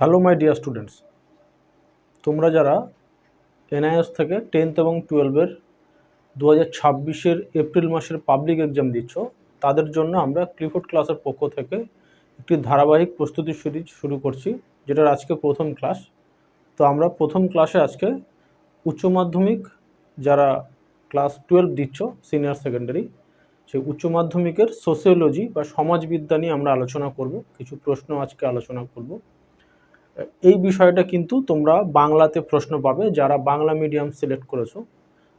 Hello my dear students তোমরা যারা NIS থেকে টেন্থ এবং টুয়েলভের দু হাজার ছাব্বিশের এপ্রিল মাসের পাবলিক এক্সাম দিচ্ছ, তাদের জন্য আমরা ক্লিফোর্ড ক্লাসের পক্ষ থেকে একটি ধারাবাহিক প্রস্তুতি সিরিজ শুরু করছি, যেটার আজকে প্রথম ক্লাস তো আমরা প্রথম ক্লাসে আজকে উচ্চ মাধ্যমিক যারা ক্লাস টুয়েলভ দিচ্ছ সিনিয়র সেকেন্ডারি সেই উচ্চ মাধ্যমিকের সোসিওলজি বা সমাজবিদ্যা নিয়ে আমরা আলোচনা করব, কিছু প্রশ্ন আজকে আলোচনা করব। এই বিষয়টা কিন্তু তোমরা বাংলাতে প্রশ্ন পাবে, যারা বাংলা মিডিয়াম সিলেক্ট করেছ।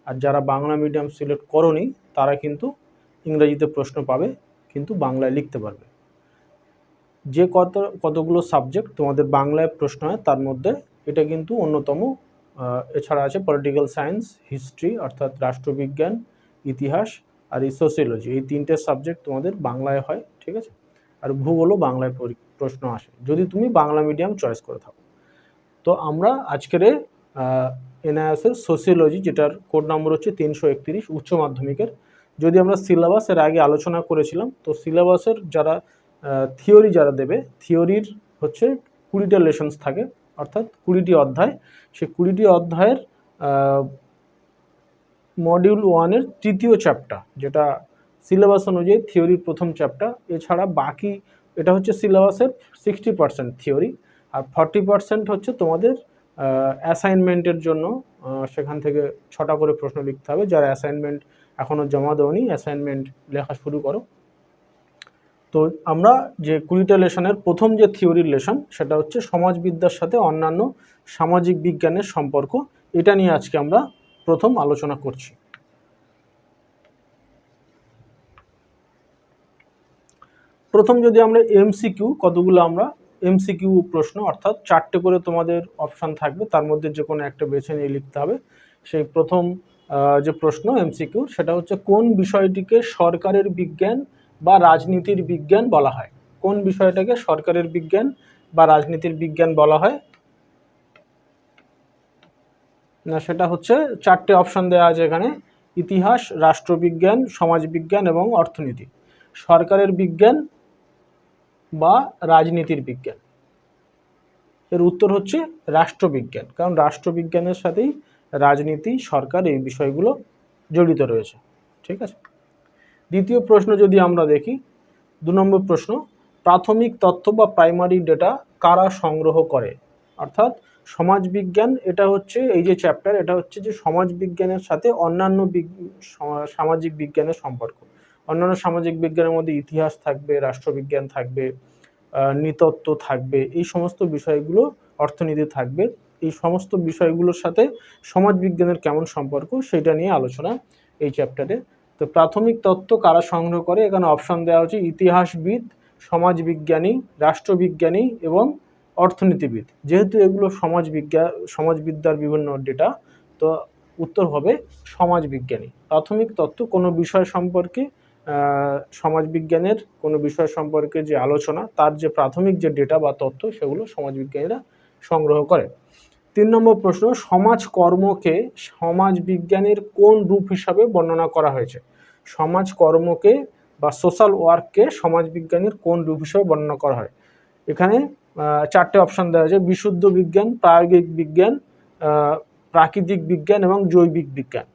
আর যারা বাংলা মিডিয়াম সিলেক্ট করনি, তারা কিন্তু ইংরেজিতে প্রশ্ন পাবে, কিন্তু বাংলায় লিখতে পারবে। যে কত, কতগুলো সাবজেক্ট তোমাদের বাংলায় প্রশ্ন হয়, তার মধ্যে এটা কিন্তু অন্যতম এছাড়া আছে পলিটিক্যাল সায়েন্স হিস্ট্রি অর্থাৎ রাষ্ট্রবিজ্ঞান, ইতিহাস আর এই সোসিওলজি এই তিনটে সাবজেক্ট তোমাদের বাংলায় হয়, ঠিক আছে? আর ভূগোলও বাংলায় পরি- প্রশ্ন আসে। যদি তুমি বাংলা মিডিয়াম চয়েস করে থাকো। তো আমরা আজকের এনআইএসের সোসিওলজি যেটার কোড নম্বর হচ্ছে তিনশো একত্রিশ, উচ্চ মাধ্যমিকের। যদি আমরা সিলেবাস এর আগে আলোচনা করেছিলাম, তো সিলেবাসের যারা থিওরি যারা দেবে থিওরির হচ্ছে কুড়িটা লেসন্স থাকে, অর্থাৎ কুড়িটি অধ্যায়। সেই কুড়িটি অধ্যায়ের মডিউল ওয়ানের তৃতীয় চ্যাপ্টার যেটা সিলেবাস অনুযায়ী থিওরির প্রথম চ্যাপ্টার এছাড়া বাকি এটা হচ্ছে সিলেবাসের সিক্সটি পার্সেন্ট থিওরি আর ফর্টি পার্সেন্ট হচ্ছে তোমাদের অ্যাসাইনমেন্টের জন্য সেখান থেকে ছটা করে প্রশ্ন লিখতে হবে যারা অ্যাসাইনমেন্ট এখনও জমা দেওনি অ্যাসাইনমেন্ট লেখা শুরু করো। তো আমরা যে কুড়িটা লেশনের প্রথম যে থিওরির লেশন সেটা হচ্ছে সমাজবিদ্যার সাথে অন্যান্য সামাজিক বিজ্ঞানের সম্পর্ক। এটা নিয়ে আজকে আমরা প্রথম আলোচনা করছি। প্রথম যদি আমরা এমসিকিউ কতগুলো আমরা এমসিকিউ প্রশ্ন, অর্থাৎ চারটে করে তোমাদের অপশান থাকবে, তার মধ্যে যে কোনো একটা বেছে নিয়ে লিখতে হবে। সেই প্রথম যে প্রশ্ন এমসিকিউ সেটা হচ্ছে কোন বিষয়টিকে সরকারের বিজ্ঞান বা রাজনীতির বিজ্ঞান বলা হয়? কোন বিষয়টাকে সরকারের বিজ্ঞান বা রাজনীতির বিজ্ঞান বলা হয়? না, সেটা হচ্ছে চারটে অপশন দেওয়া আছে এখানে, ইতিহাস, রাষ্ট্রবিজ্ঞান, সমাজবিজ্ঞান এবং অর্থনীতি। সরকারের বিজ্ঞান বা রাজনীতির বিজ্ঞান। এর উত্তর হচ্ছে রাষ্ট্রবিজ্ঞান, কারণ রাষ্ট্রবিজ্ঞানের সাথেই রাজনীতি, সরকার এই বিষয়গুলো জড়িত রয়েছে। ঠিক আছে? দ্বিতীয় প্রশ্ন যদি আমরা দেখি, দু নম্বর প্রশ্ন, প্রাথমিক তথ্য বা প্রাইমারি ডেটা কারা সংগ্রহ করে? অর্থাৎ সমাজবিজ্ঞান এটা হচ্ছে, এই যে চ্যাপ্টার এটা হচ্ছে যে সমাজবিজ্ঞানের সাথে অন্যান্য সামাজিক বিজ্ঞানের সম্পর্ক। অন্যান্য সামাজিক বিজ্ঞানের মধ্যে ইতিহাস থাকবে, রাষ্ট্রবিজ্ঞান থাকবে নৃতত্ত্ব থাকবে, এই সমস্ত বিষয়গুলো অর্থনীতি থাকবে। এই সমস্ত বিষয়গুলোর সাথে সমাজবিজ্ঞানের কেমন সম্পর্ক সেটা নিয়ে আলোচনা এই চ্যাপ্টারে তো প্রাথমিক তত্ত্ব কারা সংগ্রহ করে? এখানে অপশন দেওয়া হচ্ছে ইতিহাসবিদ, সমাজবিজ্ঞানী, রাষ্ট্রবিজ্ঞানী এবং অর্থনীতিবিদ। যেহেতু এগুলো সমাজবিজ্ঞা, সমাজবিদ্যার বিভিন্ন ডেটা তো উত্তর হবে সমাজবিজ্ঞানী। প্রাথমিক তত্ত্ব কোনো বিষয় সম্পর্কে সমাজবিজ্ঞানের কোনো বিষয় সম্পর্কে যে আলোচনা, তার যে প্রাথমিক যে ডেটা বা তথ্য, সেগুলো সমাজবিজ্ঞানীরা সংগ্রহ করে। তিন নম্বর প্রশ্ন, সমাজকর্মকে সমাজবিজ্ঞানের কোন রূপ হিসাবে বর্ণনা করা হয়েছে? সমাজকর্মকে বা সোশ্যাল ওয়ার্ককে সমাজবিজ্ঞানের কোন রূপ হিসাবে বর্ণনা করা হয়? এখানে চারটে অপশান দেওয়া আছে, বিশুদ্ধ বিজ্ঞান, প্রায়োগিক বিজ্ঞান প্রাকৃতিক বিজ্ঞান এবং জৈবিক বিজ্ঞান।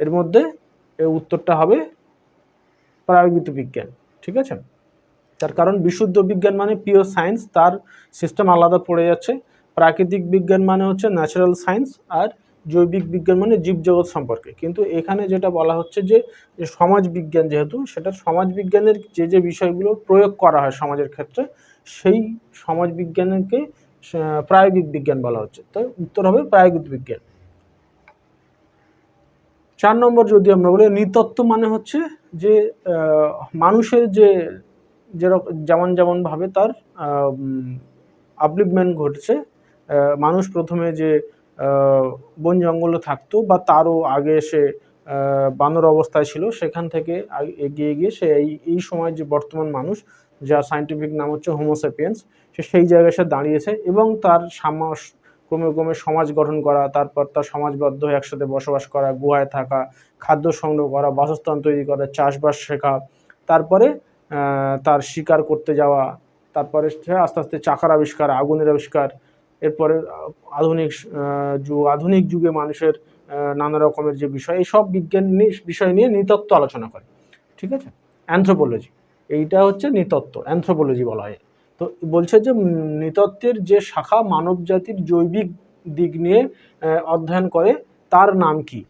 এর মধ্যে উত্তরটা হবে প্রায়োগিক বিজ্ঞান, ঠিক আছে? তার কারণ বিশুদ্ধ বিজ্ঞান মানে পিওর সায়েন্স তার সিস্টেম আলাদা পড়ে যাচ্ছে। প্রাকৃতিক বিজ্ঞান মানে হচ্ছে ন্যাচারাল সায়েন্স আর জৈবিক বিজ্ঞান মানে জীবজগৎ সম্পর্কে। কিন্তু এখানে যেটা বলা হচ্ছে যে সমাজ বিজ্ঞান যেহেতু, সেটা সমাজ বিজ্ঞানের যে যে বিষয়গুলো প্রয়োগ করা হয় সমাজের ক্ষেত্রে, সেই সমাজ বিজ্ঞানকে প্রায়োগিক বিজ্ঞান বলা হচ্ছে। তো উত্তর হবে প্রায়োগিক বিজ্ঞান। চার নম্বর যদি আমরা বলি, নৃতত্ত্ব মানে হচ্ছে যে মানুষের যে যেরকম যেমন যেমন ভাবে তার আপলিপমেন্ট ঘটছে মানুষ প্রথমে যে বন জঙ্গলে থাকতো বা তারও আগে সে বানর অবস্থায় ছিল, সেখান থেকে এগিয়ে গিয়ে সে এই এই সময় যে বর্তমান মানুষ, যার সাইন্টিফিক নাম হচ্ছে হোমোসেপিয়েন্স সে সেই জায়গায় সে দাঁড়িয়েছে এবং তার ক্রমে ক্রমে সমাজ গঠন করা, তারপর তার সমাজবদ্ধ হয়ে একসাথে বসবাস করা, গুহায় থাকা, খাদ্য সংগ্রহ করা, বাসস্থান তৈরি করা, চাষবাস শেখা, তারপরে তার শিকার করতে যাওয়া, তারপরে আস্তে আস্তে চাকার আবিষ্কার, আগুনের আবিষ্কার, এরপরে আধুনিক যুগ, আধুনিক যুগে মানুষের নানা রকমের যে বিষয়, এই সব বিজ্ঞান বিষয় নিয়ে নৃতত্ত্ব আলোচনা করে, ঠিক আছে? অ্যান্থ্রোপোলজি এইটা হচ্ছে নৃতত্ত্ব অ্যান্থ্রোপোলজি বলা হয়। তো বলছে যে নৃতত্ত্বের যে শাখা মানব জাতির জৈবিক দিক নিয়ে অধ্যয়ন করে, তার নাম কি?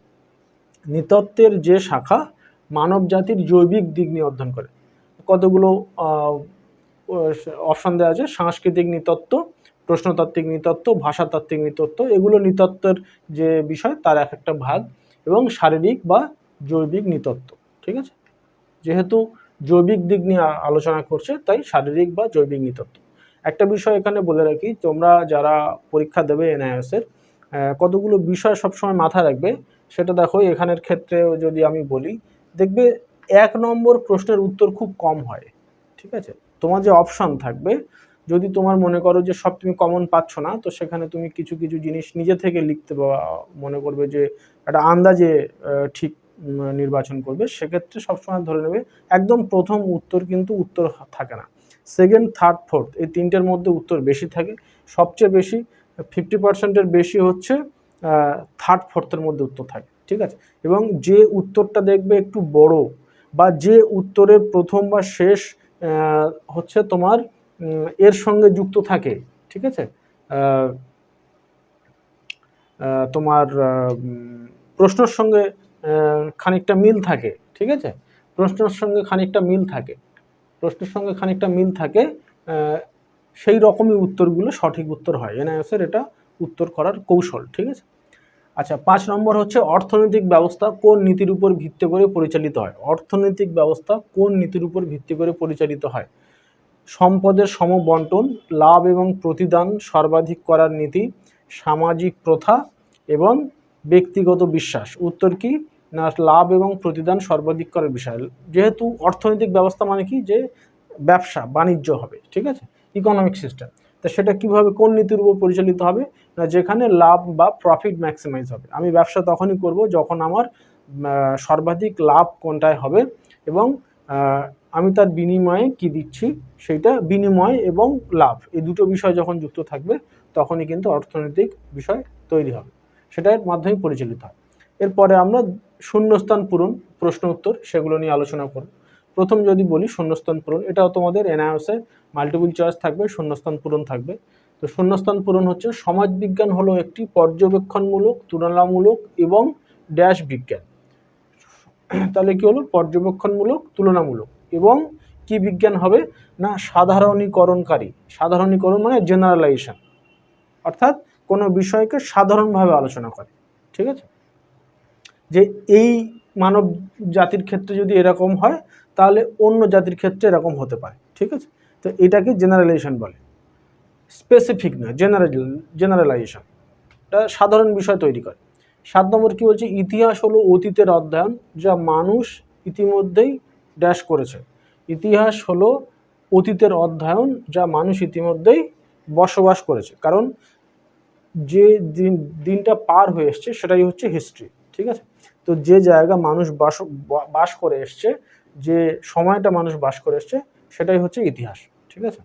নৃতত্ত্বের যে শাখা মানব জাতির জৈবিক দিক নিয়ে অধ্যয়ন করে। কতগুলো অপশন দেওয়া আছে? সাংস্কৃতিক নৃতত্ত্ব, প্রশ্নতাত্ত্বিক নৃতত্ত্ব, ভাষাতাত্ত্বিক নৃতত্ত্ব, এগুলো নৃতত্ত্বের যে বিষয়, তার এক একটা ভাগ, এবং শারীরিক বা জৈবিক নৃতত্ত্ব, ঠিক আছে? যেহেতু জৈবিক দিক নিয়ে আলোচনা করছে, তাই শারীরিক বা জৈবিক নৃতত্ত্ব একটা বিষয় এখানে বলে রাখি, তোমরা যারা পরীক্ষা দেবে এনআইএসের কতগুলো বিষয় সবসময় মাথায় রাখবে, সেটা দেখো, এখানের ক্ষেত্রে যদি আমি বলি, দেখবে এক নম্বর প্রশ্নের উত্তর খুব কম হয়, ঠিক আছে? তোমার যে অপশন থাকবে, যদি তোমার মনে করো যে সব তুমি কমন পাচ্ছ না, তো সেখানে তুমি কিছু কিছু জিনিস নিজে থেকে লিখতে মনে করবে যে একটা আন্দাজে ঠিক নির্বাচন করবে, সেক্ষেত্রে সবসময় ধরে নেবে একদম প্রথম উত্তর কিন্তু উত্তর থাকে না। সেকেন্ড থার্ড ফোর্থ এই তিনটের মধ্যে উত্তর বেশি থাকে। সবচেয়ে বেশি ফিফটি পার্সেন্টের বেশি হচ্ছে থার্ড ফোর্থের মধ্যে উত্তর থাকে, ঠিক আছে? এবং যে উত্তরটা দেখবে একটু বড় বা যে উত্তরের প্রথম বা শেষ হচ্ছে তোমার এর সঙ্গে যুক্ত থাকে, ঠিক আছে? তোমার প্রশ্নের সঙ্গে খানিকটা মিল থাকে, ঠিক আছে? প্রশ্নের সঙ্গে খানিকটা মিল থাকে। প্রশ্নের সঙ্গে খানিকটা মিল থাকে সেই রকমই উত্তরগুলো সঠিক উত্তর হয়। এনআইএসের এটা উত্তর করার কৌশল, ঠিক আছে? আচ্ছা পাঁচ নম্বর হচ্ছে অর্থনৈতিক ব্যবস্থা কোন নীতির উপর ভিত্তি করে পরিচালিত হয়? অর্থনৈতিক ব্যবস্থা কোন নীতির উপর ভিত্তি করে পরিচালিত হয়? সম্পদের সমবন্টন, লাভ এবং প্রতিদান সর্বাধিক করার নীতি, সামাজিক প্রথা এবং ব্যক্তিগত বিশ্বাস। উত্তর কি? না, লাভ এবং প্রতিদান সর্বাধিক করার বিষয়। যেহেতু অর্থনৈতিক ব্যবস্থা মানে কি? যে ব্যবসা, বাণিজ্য হবে, ঠিক আছে? ইকোনমিক সিস্টেম তা সেটা কীভাবে, কোন নীতির উপর পরিচালিত হবে? না, যেখানে লাভ বা প্রফিট ম্যাক্সিমাইজ হবে। আমি ব্যবসা তখনই করব যখন আমার সর্বাধিক লাভ কোনটায় হবে এবং আমি তার বিনিময়ে কি দিচ্ছি? সেইটা বিনিময় এবং লাভ। এই দুটো বিষয় যখন যুক্ত থাকবে, তখনই কিন্তু অর্থনৈতিক বিষয় তৈরি হবে। সেটার মাধ্যমে পরিচালিত হয় এরপরে আমরা শূন্যস্থান পূরণ, প্রশ্ন উত্তর, সেগুলো নিয়ে আলোচনা করব। প্রথম যদি বলি শূন্যস্থান পূরণ, এটাও তোমাদের এনআইএসে মাল্টিপল চয়েস থাকবে, শূন্যস্থান পূরণ থাকবে। তো শূন্যস্থান পূরণ হচ্ছে সমাজবিজ্ঞান হলো একটি পর্যবেক্ষণমূলক, তুলনামূলক এবং ড্যাশ বিজ্ঞান। তাহলে কি হলো? পর্যবেক্ষণমূলক, তুলনামূলক। এবং কি বিজ্ঞান হবে? না, সাধারণীকরণকারী। সাধারণীকরণ মানে জেনারেলাইজেশন অর্থাৎ কোনো বিষয়কে সাধারণভাবে আলোচনা করে। ঠিক আছে? যে এই মানব জাতির ক্ষেত্রে যদি এরকম হয়, তাহলে অন্য জাতির ক্ষেত্রে এরকম হতে পারে। ঠিক আছে? তো এটাকে জেনারেলাইজেশন বলে। স্পেসিফিক নয় জেনারেল জেনারেলাইজেশন এটা সাধারণ বিষয় তৈরি করে। সাত নম্বর কী বলছে? ইতিহাস হলো অতীতের অধ্যয়ন যা মানুষ ইতিমধ্যেই ড্যাশ করেছে। ইতিহাস হলো অতীতের অধ্যয়ন যা মানুষ ইতিমধ্যেই বসবাস করেছে। কারণ যে দিন, দিনটা পার হয়ে এসছে, সেটাই হচ্ছে হিস্ট্রি ঠিক আছে? তো যে জায়গা মানুষ বাস বাস করে এসছে, যে সময়টা মানুষ বাস করে এসছে, সেটাই হচ্ছে ইতিহাস, ঠিক আছে?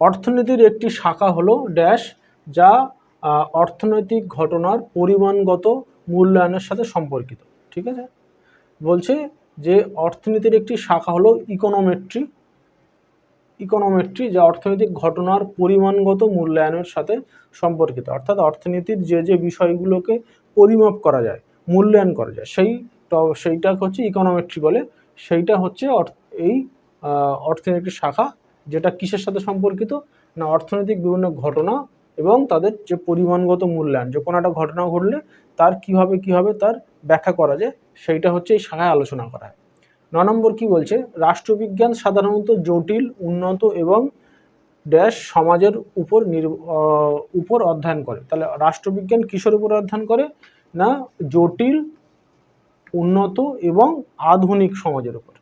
অর্থনীতির একটি শাখা হলো ড্যাশ, যা অর্থনৈতিক ঘটনার পরিমাণগত মূল্যায়নের সাথে সম্পর্কিত, ঠিক আছে? বলছে যে অর্থনীতির একটি শাখা হলো ইকোনোমেট্রি ইকোনোমেট্রি, যা অর্থনৈতিক ঘটনার পরিমাণগত মূল্যায়নের সাথে সম্পর্কিত। অর্থাৎ অর্থনীতির যে যে বিষয়গুলোকে পরিমাপ করা যায়, মূল্যায়ন করা যায়, সেই সেইটা হচ্ছে ইকোনোমেট্রি বলে। সেইটা হচ্ছে এই অর্থনীতির শাখা, যেটা কিসের সাথে সম্পর্কিত? না, অর্থনৈতিক বিভিন্ন ঘটনা এবং তাদের যে পরিমাণগত মূল্যায়ন, যে কোনো একটা ঘটনা ঘটলে তার কীভাবে কীভাবে তার ব্যাখ্যা করা যায়, সেইটা হচ্ছে এই শাখায় আলোচনা করা হয়। ন নম্বর কি বলছে? রাষ্ট্রবিজ্ঞান সাধারণত জটিল, উন্নত এবং ড্যাশ সমাজের উপর উপর অধ্যয়ন করে। তাহলে রাষ্ট্রবিজ্ঞান কিসের উপর অধ্যয়ন করে? না, জটিল, উন্নত এবং আধুনিক সমাজের উপর।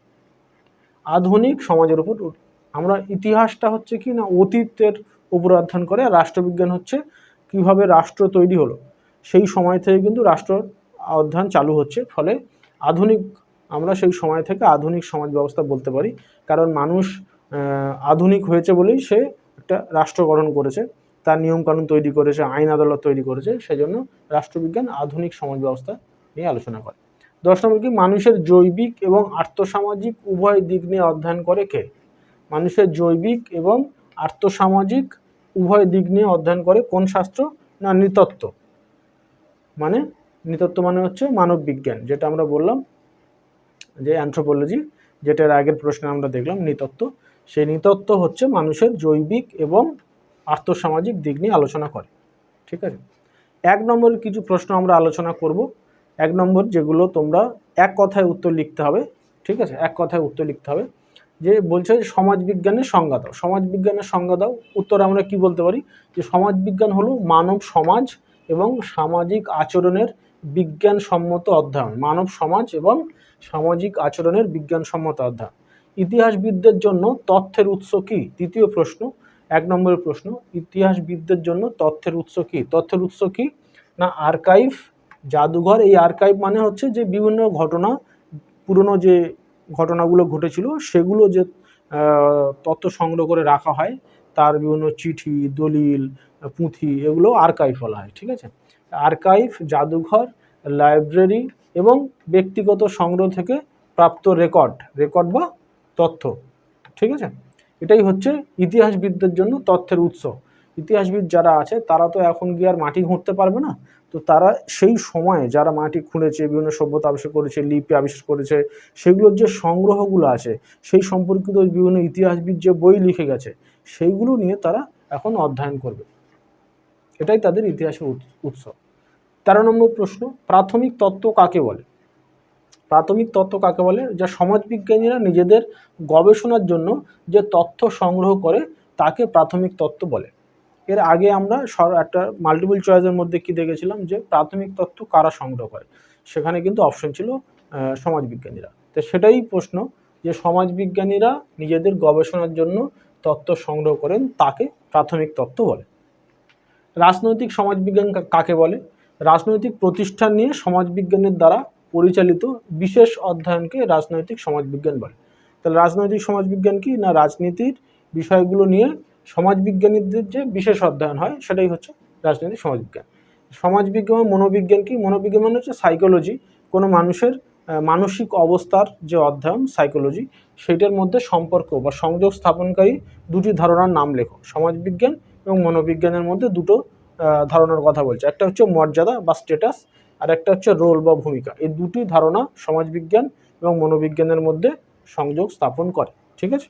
আধুনিক সমাজের উপর আমরা ইতিহাসটা হচ্ছে কি না, অতীতের উপর অধ্যয়ন করে। রাষ্ট্রবিজ্ঞান হচ্ছে কীভাবে রাষ্ট্র তৈরি হলো। সেই সময় থেকে কিন্তু রাষ্ট্র অধ্যয়ন চালু হচ্ছে। ফলে আধুনিক আমরা সেই সময় থেকে আধুনিক সমাজ ব্যবস্থা বলতে পারি। কারণ মানুষ আধুনিক হয়েছে বলেই সে একটা রাষ্ট্র গঠন করেছে। তার নিয়মকানুন তৈরি করেছে, আইন আদালত তৈরি করেছে। সেজন্য রাষ্ট্রবিজ্ঞান আধুনিক সমাজ ব্যবস্থা নিয়ে আলোচনা করে। দশ নম্বর কি? মানুষের জৈবিক এবং আর্থসামাজিক উভয় দিক নিয়ে অধ্যয়ন করে কে? মানুষের জৈবিক এবং আর্থসামাজিক উভয় দিক নিয়ে অধ্যয়ন করে কোন শাস্ত্র? না, নৃতত্ত্ব। মানে নৃতত্ত্ব মানে হচ্ছে মানব বিজ্ঞান যেটা আমরা বললাম যে অ্যান্থ্রোপোলজি যেটার আগের প্রশ্নে আমরা দেখলাম নৃতত্ত্ব, সেই নৃতত্ত্ব হচ্ছে মানুষের জৈবিক এবং আর্থসামাজিক দিক নিয়ে আলোচনা করে, ঠিক আছে? এক নম্বর কিছু প্রশ্ন আমরা আলোচনা করব, এক নম্বর যেগুলো তোমরা এক কথায় উত্তর লিখতে হবে, ঠিক আছে? এক কথায় উত্তর লিখতে হবে, যে বলছে যে সমাজবিজ্ঞানের সংজ্ঞা দাও। সমাজবিজ্ঞানের সংজ্ঞা দাও, উত্তর আমরা কি বলতে পারি? যে সমাজবিজ্ঞান হলো মানব সমাজ এবং সামাজিক আচরণের বিজ্ঞানসম্মত অধ্যয়ন, মানব সমাজ এবং সামাজিক আচরণের বিজ্ঞানসম্মত অধ্যয়ন। ইতিহাসবিদদের জন্য তথ্যের উৎস কি? তৃতীয় প্রশ্ন, এক নম্বরের প্রশ্ন, ইতিহাসবিদদের জন্য তথ্যের উৎস কি? তথ্যের উৎস কি? না, আর্কাইভ, জাদুঘর। এই আর্কাইভ মানে হচ্ছে যে বিভিন্ন ঘটনা, পুরনো যে ঘটনাগুলো ঘটেছিল, সেগুলো যে তথ্য সংগ্রহ করে রাখা হয়, তার বিভিন্ন চিঠি, দলিল, পুঁথি, এগুলো আর্কাইভ বলা হয়, ঠিক আছে? আর্কাইভ, জাদুঘর, লাইব্রেরি এবং ব্যক্তিগত সংগ্রহ থেকে প্রাপ্ত রেকর্ড রেকর্ড বা তথ্য, ঠিক আছে? এটাই হচ্ছে ইতিহাসবিদদের জন্য তথ্যের উৎস। ইতিহাসবিদ যারা আছে, তারা তো এখন গিয়ে আর মাটি ঘুরতে পারবে না। তো তারা সেই সময়ে যারা মাটি খুঁড়েছে, বিভিন্ন সভ্যতা আবিষ্কার করেছে, লিপি আবিষ্কার করেছে, সেগুলোর যে সংগ্রহগুলো আছে, সেই সম্পর্কিত বিভিন্ন ইতিহাসবিদ যে বই লিখে গেছে, সেইগুলো নিয়ে তারা এখন অধ্যয়ন করবে। এটাই তাদের ইতিহাসের উৎস তেরো নম্বর প্রশ্ন, প্রাথমিক তত্ত্ব কাকে বলে? প্রাথমিক তত্ত্ব কাকে বলে? যা সমাজবিজ্ঞানীরা নিজেদের গবেষণার জন্য যে তথ্য সংগ্রহ করে তাকে প্রাথমিক তত্ত্ব বলে। এর আগে আমরা সর- একটা মাল্টিপল চয়েসের মধ্যে কি দেখেছিলাম যে প্রাথমিক তত্ত্ব কারা সংগ্রহ করে? সেখানে কিন্তু অপশন ছিল সমাজবিজ্ঞানীরা। তো সেটাই প্রশ্ন যে সমাজবিজ্ঞানীরা নিজেদের গবেষণার জন্য তত্ত্ব সংগ্রহ করেন, তাকে প্রাথমিক তত্ত্ব বলে। রাজনৈতিক সমাজবিজ্ঞান কাকে বলে? রাজনৈতিক প্রতিষ্ঠান নিয়ে সমাজবিজ্ঞানের দ্বারা পরিচালিত বিশেষ অধ্যয়নকে রাজনৈতিক সমাজবিজ্ঞান বলে। তাহলে রাজনৈতিক সমাজবিজ্ঞান কি না রাজনীতির বিষয়গুলো নিয়ে সমাজবিজ্ঞানীদের যে বিশেষ অধ্যয়ন হয়, সেটাই হচ্ছে রাজনৈতিক সমাজবিজ্ঞান। সমাজবিজ্ঞান মনোবিজ্ঞান কি? মনোবিজ্ঞান মানে হচ্ছে সাইকোলজি কোনো মানুষের মানসিক অবস্থার যে অধ্যয়ন সাইকোলজি সেটার মধ্যে সম্পর্ক বা সংযোগ স্থাপনকারী দুটি ধারণার নাম লেখো। সমাজবিজ্ঞান এবং মনোবিজ্ঞানের মধ্যে দুটো ধারণার কথা বলছে। একটা হচ্ছে মর্যাদা বা স্ট্যাটাস আর একটা হচ্ছে রোল বা ভূমিকা। এই দুটি ধারণা সমাজবিজ্ঞান এবং মনোবিজ্ঞানের মধ্যে সংযোগ স্থাপন করে। ঠিক আছে?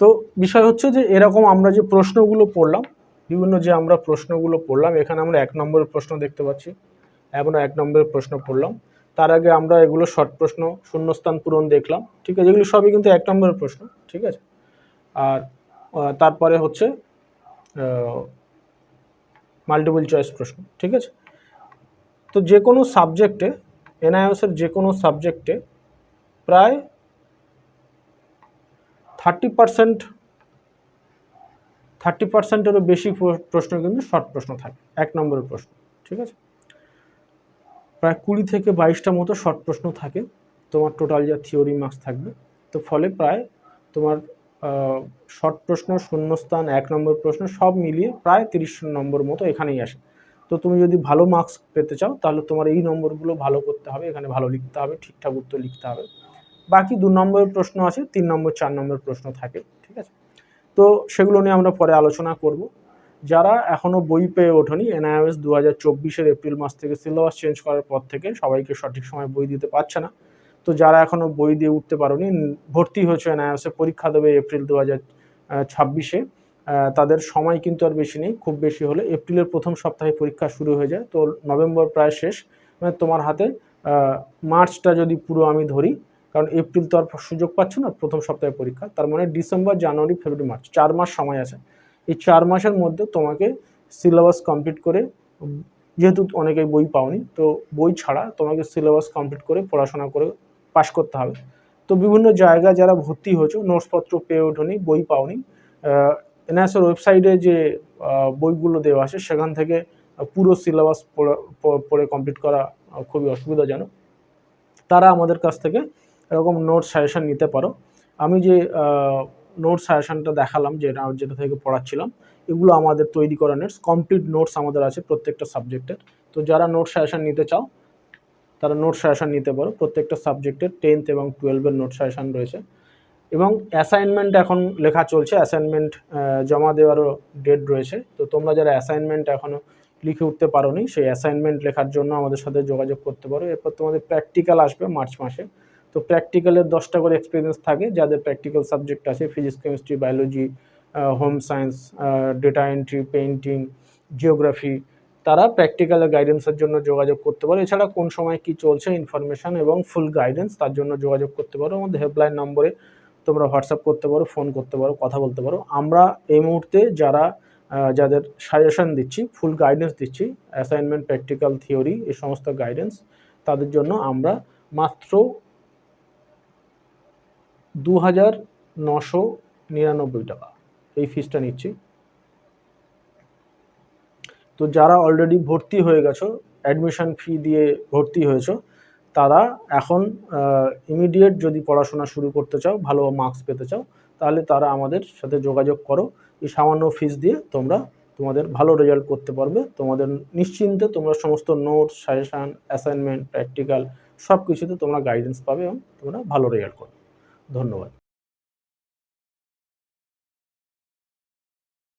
তো বিষয় হচ্ছে যে, এরকম আমরা যে প্রশ্নগুলো পড়লাম, বিভিন্ন যে আমরা প্রশ্নগুলো পড়লাম, এখানে আমরা এক নম্বরের প্রশ্ন দেখতে পাচ্ছি। আমরা এক নম্বরের প্রশ্ন পড়লাম। তার আগে আমরা এগুলো শর্ট প্রশ্ন, শূন্যস্থান পূরণ দেখলাম। ঠিক আছে? এগুলো সবই কিন্তু এক নম্বরের প্রশ্ন। ঠিক আছে? আর তারপরে হচ্ছে মাল্টিপল চয়েস প্রশ্ন, ঠিক আছে? তো যে কোনো সাবজেক্টে এনআইএসের যে কোনো সাবজেক্টে প্রায় থার্টি পার্সেন্ট থার্টি পার্সেন্টেরও বেশি প্রশ্ন কিন্তু শর্ট প্রশ্ন থাকে, এক নম্বরের প্রশ্ন, ঠিক আছে? প্রায় কুড়ি থেকে বাইশটা মতো শর্ট প্রশ্ন থাকে, তোমার টোটাল যা থিওরি মার্কস থাকবে, তো ফলে প্রায় তোমার শর্ট প্রশ্ন, শূন্যস্থান, এক নম্বর প্রশ্ন, সব মিলিয়ে প্রায় তিরিশ নম্বর মতো এখানেই আসে। তো তুমি যদি ভালো মার্কস পেতে চাও, তাহলে তোমার এই নম্বরগুলো ভালো করতে হবে, এখানে ভালো লিখতে হবে, ঠিকঠাক উত্তর লিখতে হবে। বাকি দু নম্বরের প্রশ্ন আছে, তিন নম্বর, চার নম্বর প্রশ্ন থাকে, ঠিক আছে? তো সেগুলো নিয়ে আমরা পরে আলোচনা করব। যারা এখনও বই পেয়ে ওঠেনি, এনআইএস দু হাজার চব্বিশের এপ্রিল মাস থেকে সিলেবাস চেঞ্জ করার পর থেকে সবাইকে সঠিক সময় বই দিতে পারছে না তো যারা এখনও বই দিয়ে উঠতে পারোনি ভর্তি হয়েছে এনআইএসে, পরীক্ষা দেবে এপ্রিল দু হাজার ছাব্বিশে। তাদের সময় কিন্তু আর বেশি নেই, খুব বেশি হলে এপ্রিলের প্রথম সপ্তাহে পরীক্ষা শুরু হয়ে যায়। তো নভেম্বর প্রায় শেষ। মানে তোমার হাতে মার্চটা যদি পুরো আমি ধরি, কারণ এপ্রিল তো আর সুযোগ পাচ্ছ না প্রথম সপ্তাহে পরীক্ষা, তার মানে ডিসেম্বর, জানুয়ারি, ফেব্রুয়ারি, মার্চ, চার মাস সময় আছে। এই চার মাসের মধ্যে তোমাকে সিলেবাস কমপ্লিট করে যেহেতু অনেকেই বই পাওনি, তো বই ছাড়া তোমাকে সিলেবাস কমপ্লিট করে পড়াশোনা করে পাশ করতে হবে। তো বিভিন্ন জায়গায় যারা ভর্তি হয়েছো, নোটসপত্র পেয়ে ওঠোনি, বই পাওনি এনএসের ওয়েবসাইটে যে বইগুলো দেওয়া আছে, সেখান থেকে পুরো সিলেবাস পড়ে কমপ্লিট করা খুবই অসুবিধাজনক। তারা আমাদের কাছ থেকে এরকম নোট সাজেশন নিতে পারো। আমি যে নোট সাজেশনটা দেখালাম, যেটা যেটা থেকে পড়াচ্ছিলাম, এগুলো আমাদের তৈরি করা নোটস কমপ্লিট নোটস আমাদের আছে প্রত্যেকটা সাবজেক্টের তো যারা নোট সাজেশন নিতে চাও তারা নোট সাজেশন নিতে পারো। প্রত্যেকটা সাবজেক্টের টেন্থ এবং টুয়েলভের নোট সাজেশন রয়েছে। এবং অ্যাসাইনমেন্ট এখন লেখা চলছে। অ্যাসাইনমেন্ট জমা দেওয়ারও ডেট রয়েছে। তো তোমরা যারা অ্যাসাইনমেন্ট এখনও লিখে উঠতে পারোনি, সেই অ্যাসাইনমেন্ট লেখার জন্য আমাদের সাথে যোগাযোগ করতে পারো। এরপর তোমাদের প্র্যাকটিক্যাল আসবে মার্চ মাসে। তো প্র্যাকটিক্যালের দশটা করে এক্সপিরিয়েন্স থাকে। যাদের প্র্যাকটিক্যাল সাবজেক্ট আছে physics chemistry biology home science data entry painting geography তারা প্র্যাকটিক্যাল গাইডেন্সের জন্য যোগাযোগ করতে পারো। এছাড়া কোন সময় কি চলছে ইনফরমেশন এবং ফুল গাইডেন্স তার জন্য যোগাযোগ করতে পারো। আমাদের হেল্পলাইন নম্বরে তোমরা হোয়াটসঅ্যাপ করতে পারো ফোন করতে পারো, কথা বলতে পারো। আমরা এই মুহূর্তে যারা যাদের সাজেশন দিচ্ছি ফুল গাইডেন্স দিচ্ছি অ্যাসাইনমেন্ট প্র্যাকটিক্যাল থিওরি এই সমস্ত গাইডেন্স তাদের জন্য আমরা মাত্র দু হাজার নশো নিরানব্বই টাকা এই ফিসটা নিচ্ছি। তো যারা অলরেডি ভর্তি হয়ে গেছো অ্যাডমিশন ফি দিয়ে ভর্তি হয়েছো, তারা এখন ইমিডিয়েট যদি পড়াশোনা শুরু করতে চাও, ভালো মার্কস পেতে চাও, তাহলে তারা আমাদের সাথে যোগাযোগ করো। এই সামান্য ফিস দিয়ে তোমরা তোমাদের ভালো রেজাল্ট করতে পারবে। তোমাদের নিশ্চিন্তে তোমরা সমস্ত নোটস সাজেশান অ্যাসাইনমেন্ট প্র্যাকটিক্যাল সব কিছুতে তোমরা গাইডেন্স পাবে এবং তোমরা ভালো রেজাল্ট করবে। ধন্যবাদ।